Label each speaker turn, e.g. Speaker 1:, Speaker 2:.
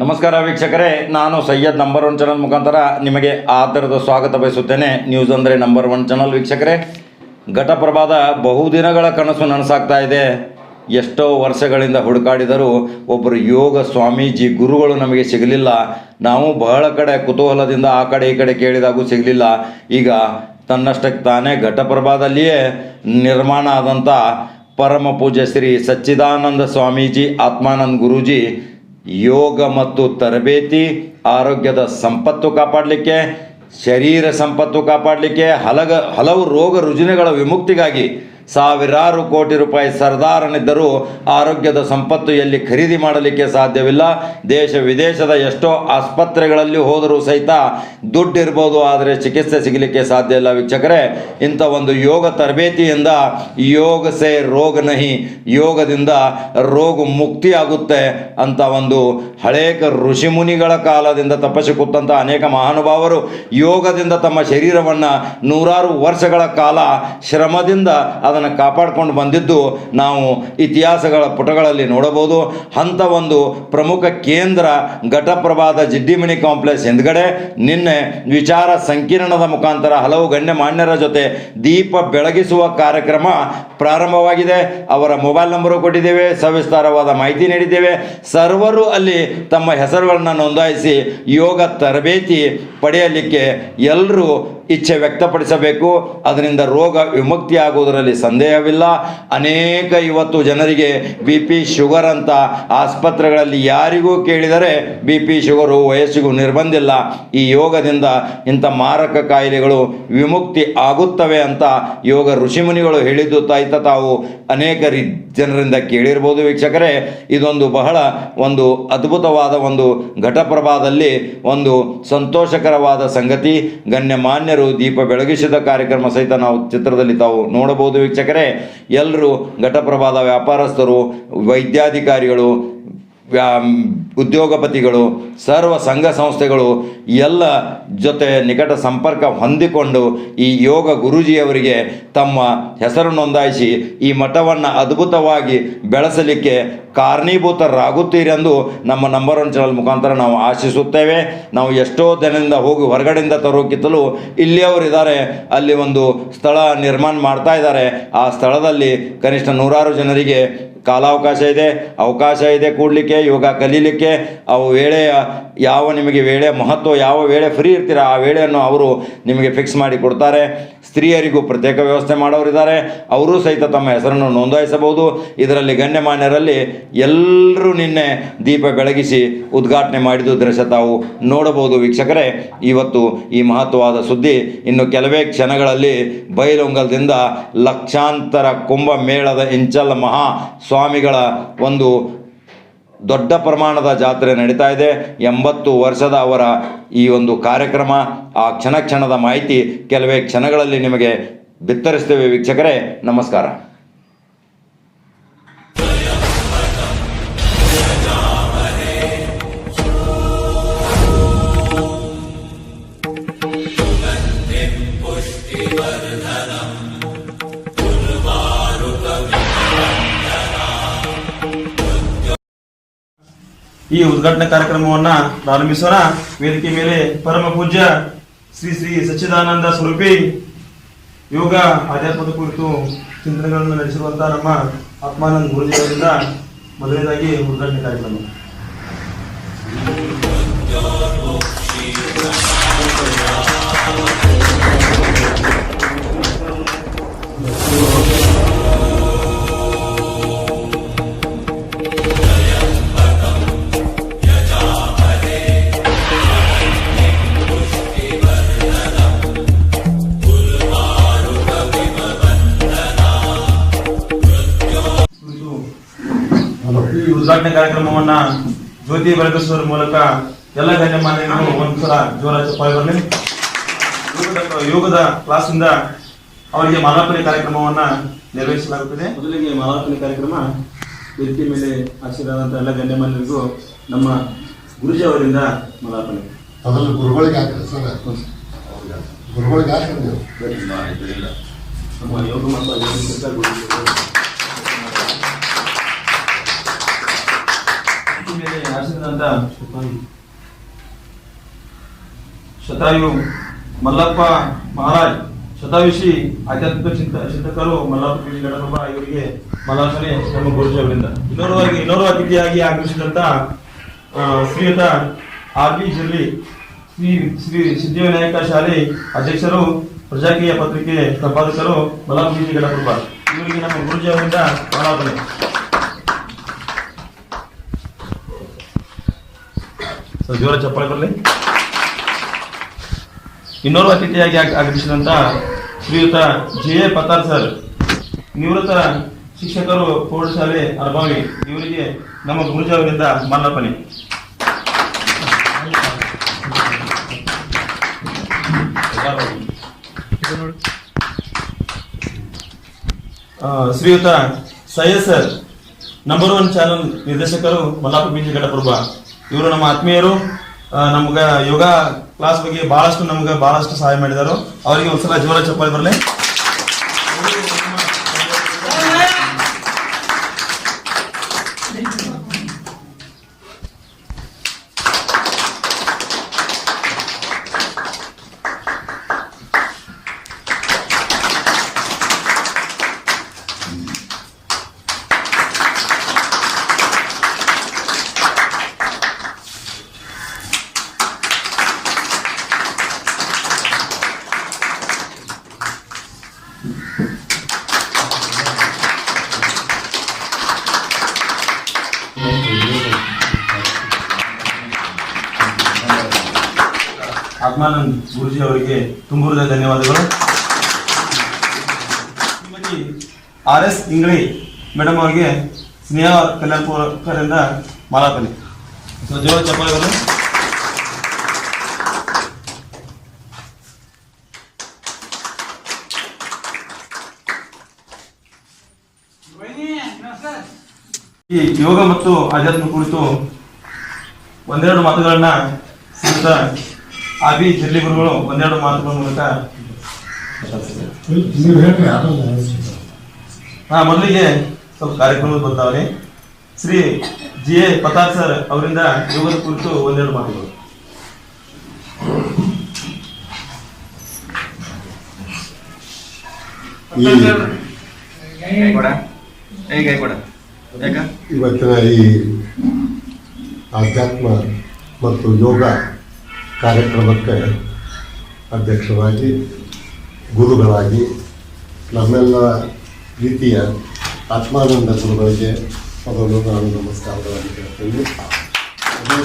Speaker 1: ನಮಸ್ಕಾರ ವೀಕ್ಷಕರೇ, ನಾನು ಸೈಯದ್ ನಂಬರ್ ಒನ್ ಚಾನಲ್ ಮುಖಾಂತರ ನಿಮಗೆ ಆಧಾರದ ಸ್ವಾಗತ ಬಯಸುತ್ತೇನೆ. ನ್ಯೂಸ್ ಅಂದರೆ ನಂಬರ್ ಒನ್ ಚಾನಲ್ ವೀಕ್ಷಕರೇ. ಘಟಪ್ರಭಾದ ಬಹುದಿನಗಳ ಕನಸು ನನಸಾಗ್ತಾ ಇದೆ. ಎಷ್ಟೋ ವರ್ಷಗಳಿಂದ ಹುಡುಕಾಡಿದರೂ ಒಬ್ಬರು ಯೋಗ ಸ್ವಾಮೀಜಿ ಗುರುಗಳು ನಮಗೆ ಸಿಗಲಿಲ್ಲ. ನಾವು ಬಹಳ ಕಡೆ ಕುತೂಹಲದಿಂದ ಆ ಕಡೆ ಈ ಕಡೆ ಕೇಳಿದಾಗೂ ಸಿಗಲಿಲ್ಲ. ಈಗ ತನ್ನಷ್ಟಕ್ಕೆ ತಾನೇ ಘಟಪ್ರಭಾದಲ್ಲಿಯೇ ನಿರ್ಮಾಣ ಆದಂಥ ಪರಮ ಪೂಜ್ಯ ಶ್ರೀ ಸಚ್ಚಿದಾನಂದ ಸ್ವಾಮೀಜಿ, ಆತ್ಮಾನಂದ ಗುರೂಜಿ ಯೋಗ ಮತ್ತು ತರಬೇತಿ ಆರೋಗ್ಯದ ಸಂಪತ್ತು ಕಾಪಾಡಲಿಕ್ಕೆ ಶರೀರ ಸಂಪತ್ತು ಕಾಪಾಡಲಿಕ್ಕೆ ಹಲಗ ಹಲವು ರೋಗ ರುಜಿನಗಳ ವಿಮುಕ್ತಿಗಾಗಿ ಸಾವಿರಾರು ಕೋಟಿ ರೂಪಾಯಿ ಸರ್ದಾರನಿದ್ದರೂ ಆರೋಗ್ಯದ ಸಂಪತ್ತು ಎಲ್ಲಿ ಖರೀದಿ ಮಾಡಲಿಕ್ಕೆ ಸಾಧ್ಯವಿಲ್ಲ, ದೇಶ ವಿದೇಶದ ಎಷ್ಟೋ ಆಸ್ಪತ್ರೆಗಳಲ್ಲಿ ಹೋದರೂ ಸಹಿತ ದುಡ್ಡಿರ್ಬೋದು, ಆದರೆ ಚಿಕಿತ್ಸೆ ಸಿಗಲಿಕ್ಕೆ ಸಾಧ್ಯ ಇಲ್ಲ. ವೀಕ್ಷಕರೇ, ಇಂಥ ಒಂದು ಯೋಗ ತರಬೇತಿಯಿಂದ ಯೋಗ ಸೇ ರೋಗ ನಹಿ, ಯೋಗದಿಂದ ರೋಗ ಮುಕ್ತಿ ಆಗುತ್ತೆ ಅಂತ ಒಂದು ಹಳೇಕ ಋಷಿಮುನಿಗಳ ಕಾಲದಿಂದ ತಪಸ್ಸು ಕೂತಂಥ ಅನೇಕ ಮಹಾನುಭಾವರು ಯೋಗದಿಂದ ತಮ್ಮ ಶರೀರವನ್ನು ನೂರಾರು ವರ್ಷಗಳ ಕಾಲ ಶ್ರಮದಿಂದ ಅದನ್ನು ಕಾಪಾಡಿಕೊಂಡು ಬಂದಿದ್ದು ನಾವು ಇತಿಹಾಸಗಳ ಪುಟಗಳಲ್ಲಿ ನೋಡಬಹುದು. ಅಂತ ಒಂದು ಪ್ರಮುಖ ಕೇಂದ್ರ ಘಟಪ್ರಭಾದ ಜಿಡ್ಡಿಮಣಿ ಕಾಂಪ್ಲೆಕ್ಸ್ ಹಿಂದ್ಗಡೆ ನಿನ್ನೆ ವಿಚಾರ ಸಂಕಿರಣದ ಮುಖಾಂತರ ಹಲವು ಗಣ್ಯಮಾನ್ಯರ ಜೊತೆ ದೀಪ ಬೆಳಗಿಸುವ ಕಾರ್ಯಕ್ರಮ ಪ್ರಾರಂಭವಾಗಿದೆ. ಅವರ ಮೊಬೈಲ್ ನಂಬರು ಕೊಟ್ಟಿದ್ದೇವೆ, ಸವಿಸ್ತಾರವಾದ ಮಾಹಿತಿ ನೀಡಿದ್ದೇವೆ. ಸರ್ವರು ಅಲ್ಲಿ ತಮ್ಮ ಹೆಸರುಗಳನ್ನು ನೋಂದಾಯಿಸಿ ಯೋಗ ತರಬೇತಿ ಪಡೆಯಲಿಕ್ಕೆ ಎಲ್ಲರೂ ಇಚ್ಛೆ ವ್ಯಕ್ತಪಡಿಸಬೇಕು. ಅದರಿಂದ ರೋಗ ವಿಮುಕ್ತಿ ಆಗುವುದರಲ್ಲಿ ಸಂದೇಹವಿಲ್ಲ. ಅನೇಕ ಇವತ್ತು ಜನರಿಗೆ ಬಿ ಪಿ ಶುಗರ್ ಅಂತ ಆಸ್ಪತ್ರೆಗಳಲ್ಲಿ ಯಾರಿಗೂ ಕೇಳಿದರೆ ಬಿ ಪಿ ಶುಗರು ವಯಸ್ಸಿಗೂ ನಿರ್ಬಂಧಿಲ್ಲ. ಈ ಯೋಗದಿಂದ ಇಂಥ ಮಾರಕ ಕಾಯಿಲೆಗಳು ವಿಮುಕ್ತಿ ಆಗುತ್ತವೆ ಅಂತ ಯೋಗ ಋಷಿಮುನಿಗಳು ಹೇಳಿದ್ದು ತಾಯ್ತ ತಾವು ಅನೇಕ ರೀ ಜನರಿಂದ ಕೇಳಿರ್ಬೋದು ವೀಕ್ಷಕರೇ. ಇದೊಂದು ಬಹಳ ಒಂದು ಅದ್ಭುತವಾದ ಒಂದು ಘಟಪ್ರಭಾದಲ್ಲಿ ಒಂದು ಸಂತೋಷಕರವಾದ ಸಂಗತಿ. ಗಣ್ಯಮಾನ್ಯರು ದೀಪ ಬೆಳಗಿಸಿದ ಕಾರ್ಯಕ್ರಮ ಸಹಿತ ನಾವು ಚಿತ್ರದಲ್ಲಿ ತಾವು ನೋಡಬಹುದು ವೀಕ್ಷಕರೇ. ಎಲ್ಲರೂ ಘಟಪ್ರಭಾದ ವ್ಯಾಪಾರಸ್ಥರು ವೈದ್ಯಾಧಿಕಾರಿಗಳು ಉದ್ಯೋಗಪತಿಗಳು, ಸರ್ವ ಸಂಘ ಸಂಸ್ಥೆಗಳು ಎಲ್ಲ ಜೊತೆ ನಿಕಟ ಸಂಪರ್ಕ ಹೊಂದಿಕೊಂಡು ಈ ಯೋಗ ಗುರೂಜಿಯವರಿಗೆ ತಮ್ಮ ಹೆಸರು ನೋಂದಾಯಿಸಿ ಈ ಮಠವನ್ನು ಅದ್ಭುತವಾಗಿ ಬೆಳೆಸಲಿಕ್ಕೆ ಕಾರಣೀಭೂತರಾಗುತ್ತೀರೆಂದು ನಮ್ಮ ನಂಬರ್ ಒನ್ ಚಾನಲ್ ಮುಖಾಂತರ ನಾವು ಆಶಿಸುತ್ತೇವೆ. ನಾವು ಎಷ್ಟೋ ದಿನದಿಂದ ಹೋಗಿ ಹೊರಗಡೆಯಿಂದ ತರೋಕ್ಕಿಂತಲೂ ಇಲ್ಲಿಯವರು ಇದ್ದಾರೆ. ಅಲ್ಲಿ ಒಂದು ಸ್ಥಳ ನಿರ್ಮಾಣ ಮಾಡ್ತಾ ಇದ್ದಾರೆ. ಆ ಸ್ಥಳದಲ್ಲಿ ಕನಿಷ್ಠ ನೂರಾರು ಜನರಿಗೆ ಕಾಲಾವಕಾಶ ಇದೆ, ಅವಕಾಶ ಇದೆ ಕೂಡಲಿಕ್ಕೆ ಯೋಗ ಕಲೀಲಿಕ್ಕೆ, ಅವು ವೇಳೆಯ ಯಾವ ನಿಮಗೆ ವೇಳೆ ಮಹತ್ವ, ಯಾವ ವೇಳೆ ಫ್ರೀ ಇರ್ತೀರ, ಆ ವೇಳೆಯನ್ನು ಅವರು ನಿಮಗೆ ಫಿಕ್ಸ್ ಮಾಡಿ ಕೊಡ್ತಾರೆ. ಸ್ತ್ರೀಯರಿಗೂ ಪ್ರತ್ಯೇಕ ವ್ಯವಸ್ಥೆ ಮಾಡೋರಿದ್ದಾರೆ ಅವರೂ ಸಹಿತ ತಮ್ಮ ಹೆಸರನ್ನು ನೋಂದಾಯಿಸಬಹುದು. ಇದರಲ್ಲಿ ಗಣ್ಯಮಾನ್ಯರಲ್ಲಿ ಎಲ್ಲರೂ ನಿನ್ನೆ ದೀಪ ಬೆಳಗಿಸಿ ಉದ್ಘಾಟನೆ ಮಾಡಿದ್ದು ದೃಶ್ಯ ತಾವು ನೋಡಬಹುದು ವೀಕ್ಷಕರೇ. ಇವತ್ತು ಈ ಮಹತ್ವವಾದ ಸುದ್ದಿ ಇನ್ನು ಕೆಲವೇ ಕ್ಷಣಗಳಲ್ಲಿ ಬೈಲೊಂಗಲದಿಂದ ಲಕ್ಷಾಂತರ ಕುಂಭಮೇಳದ ಇಂಚಲ್ ಮಹಾ ಸ್ವಾಮಿಗಳ ಒಂದು ದೊಡ್ಡ ಪ್ರಮಾಣದ ಜಾತ್ರೆ ನಡೀತಾ ಇದೆ. ಎಂಬತ್ತು ವರ್ಷದ ಅವರ ಈ ಒಂದು ಕಾರ್ಯಕ್ರಮ, ಆ ಕ್ಷಣ ಕ್ಷಣದ ಮಾಹಿತಿ ಕೆಲವೇ ಕ್ಷಣಗಳಲ್ಲಿ ನಿಮಗೆ ಬಿತ್ತರಿಸ್ತೇವೆ ವೀಕ್ಷಕರೇ. ನಮಸ್ಕಾರ.
Speaker 2: ಈ ಉದ್ಘಾಟನಾ ಕಾರ್ಯಕ್ರಮವನ್ನ ಪ್ರಾರಂಭಿಸೋಣ ವೇದಿಕೆ ಮೇಲೆ ಪರಮ ಪೂಜ್ಯ ಶ್ರೀ ಶ್ರೀ ಸಚ್ಚಿದಾನಂದ ಸ್ವರೂಪಿ ಯೋಗ ಆಧ್ಯಾತ್ಮದ ಕುರಿತು ಚಿಂತನೆಗಳನ್ನು ನಡೆಸಿರುವಂತಹ ನಮ್ಮ ಆತ್ಮಾನಂದ ಗುರುಜಿಯವರಿಂದ ಮೊದಲನೇದಾಗಿ ಉದ್ಘಾಟನೆ ಕಾರ್ಯಕ್ರಮ. ಉದ್ಘಾಟನೆ ಕಾರ್ಯಕ್ರಮವನ್ನ ಜ್ಯೋತಿ ಬೆಳಗಿಸುವ ಮೂಲಕ ಎಲ್ಲ ಗಣ್ಯಮಾನ್ಯರು ಒಂದ್ಸಲ ಜೋರ ಚಪ್ಪಾಳೆ ಬರಲಿ ಯೋಗದ ಯೋಗದ ಕ್ಲಾಸಿಂದ ಅವರಿಗೆ ಮಾಲಾರ್ಪಣೆ ಕಾರ್ಯಕ್ರಮವನ್ನ ನಿರ್ವಹಿಸಲಾಗುತ್ತದೆ. ಮೊದಲಿಗೆ ಮಾಲಾರ್ಪಣೆ ಕಾರ್ಯಕ್ರಮ ವ್ಯಕ್ತಿ ಮೇಲೆ ಆಶೀರ್ವಾದಂತ ಎಲ್ಲ ಗಣ್ಯಮಾನ್ಯರಿಗೂ ನಮ್ಮ ಗುರುಜಿ ಅವರಿಂದ ಮಾಲಾರ್ಪಣೆ.
Speaker 3: ಅದ್ರಲ್ಲಿ ಗುರುಗಳಿಗೆ ಹಾಕಿದ್ರೆ ಸರ್. ಗುರುಗಳಿಗೆ ಹಾಕಿದ್ರೆ
Speaker 2: ನಮ್ಮ ಯೋಗ ಮತ್ತು ಮೇಲೆ ಆಸೀನರಾದಂಥ ಶತಾಯು ಮಲ್ಲಪ್ಪ ಮಹಾರಾಜ್, ಶತಾಯುಷಿ ಆಧ್ಯಾತ್ಮಿಕ ಚಿಂತ, ಚಿಂತಕರು ಮಲ್ಲಪ್ಪ ಗಣಪ್ಪ ಇವರಿಗೆ ಮಲಾಸನೆ ನಮ್ಮ ಗುರುಜಿ ಅವರಿಂದ. ಇನ್ನೋರ್ವಾಗಿ ಇನ್ನೋರ್ವ ಅತಿಥಿಯಾಗಿ ಆಗಮಿಸಿದಂತ ಶ್ರೀಯುತ ಆರ್ ಬಿ ಜಿರ್ಲಿ ಶ್ರೀ ಶ್ರೀ ಸಿದ್ಧಿವಿನಾಯಕ ಶಾಲೆ ಅಧ್ಯಕ್ಷರು, ಪ್ರಜಾಕೀಯ ಪತ್ರಿಕೆ ಸಂಪಾದಕರು ಮಲ್ಲಪ್ಪ ಗಣಪ್ಪ ಇವರಿಗೆ ನಮ್ಮ ಗುರುಜಿ ಅವರಿಂದ ಮಲಾಪನೆ ಜೋರ ಚಪ್ಪಾಳೆ ಬರಲಿ. ಇನ್ನೋರ್ವ ಅತಿಥಿಯಾಗಿ ಆಗ- ಆಗಮಿಸಿದಂತ ಶ್ರೀಯುತ ಜೆ ಎ ಪತಾರ್ ಸರ್. ನಿವೃತ್ತ ಶಿಕ್ಷಕರು ಪ್ರೌಢಶಾಲೆ ಅರ್ಬಾವಿ. ಇವರಿಗೆ ನಮ್ಮ ಗುರುಜಾವರಿಂದ ಮಾಲಾರ್ಪಣೆ ಶ್ರೀಯುತ Syed sir. Number one channel ನಿರ್ದೇಶಕರು ಮಲ್ಲಾಪು ಬೀಜ ಘಟಪ್ರಭ. ಇವರು ನಮ್ಮ ಆತ್ಮೀಯರು ನಮ್ಗ ಯೋಗ ಕ್ಲಾಸ್ ಬಗ್ಗೆ ಬಹಳಷ್ಟು ನಮ್ಗೆ ಬಹಳಷ್ಟು ಸಹಾಯ ಮಾಡಿದರು. ಅವರಿಗೆ ಒಂದ್ಸಲ ಜೋರ ಚಪ್ಪಾಳೆ ಬರಲಿ. ಆತ್ಮಾನಂದ್ ಗುರುಜಿ ಅವರಿಗೆ ತುಂಬ ಹೃದಯ ಧನ್ಯವಾದಗಳು. ಶ್ರೀಮತಿ ಆರ್ ಎಸ್ ಇಂಗ್ಳಿ ಮೇಡಮ್ ಅವರಿಗೆ ಸ್ನೇಹ ಕಲ್ಯಾಣಪುರಕರಿಂದ ಮಾಲಾಪನೆ ಸೊ ಜೋರ ಈ ಯೋಗ ಮತ್ತು ಆಧ್ಯಾತ್ಮ ಕುರಿತು ಒಂದೆರಡು ಮಾತುಗಳನ್ನ ಶ್ರೀಯುತ ಬಿ ಜರ್ಲಿ ಗುರುಗಳು ಒಂದೆರಡು ಮಾತುಗಳ ಮೂಲಕ ಹಾ ಮೊದಲಿಗೆ ಸ್ವಲ್ಪ ಕಾರ್ಯಕ್ರಮದ ಬರ್ತಾವ್ರಿ Shri G A Pratap sir ಅವರಿಂದ ಯೋಗದ ಕುರಿತು ಒಂದೆರಡು ಮಾತುಗಳು.
Speaker 3: ಇವತ್ತಿನ ಈ ಆಧ್ಯಾತ್ಮ ಮತ್ತು ಯೋಗ ಕಾರ್ಯಕ್ರಮಕ್ಕೆ ಅಧ್ಯಕ್ಷರಾಗಿ ಗುರುಗಳಾಗಿ ನಮ್ಮೆಲ್ಲ ರೀತಿಯ ಆತ್ಮಾನಂದ ಗುರುಗಳಿಗೆ ಮೊದಲು ನಾನು ನಮಸ್ಕಾರಗಳನ್ನು ಹೇಳ್ತೀನಿ ಅದೇ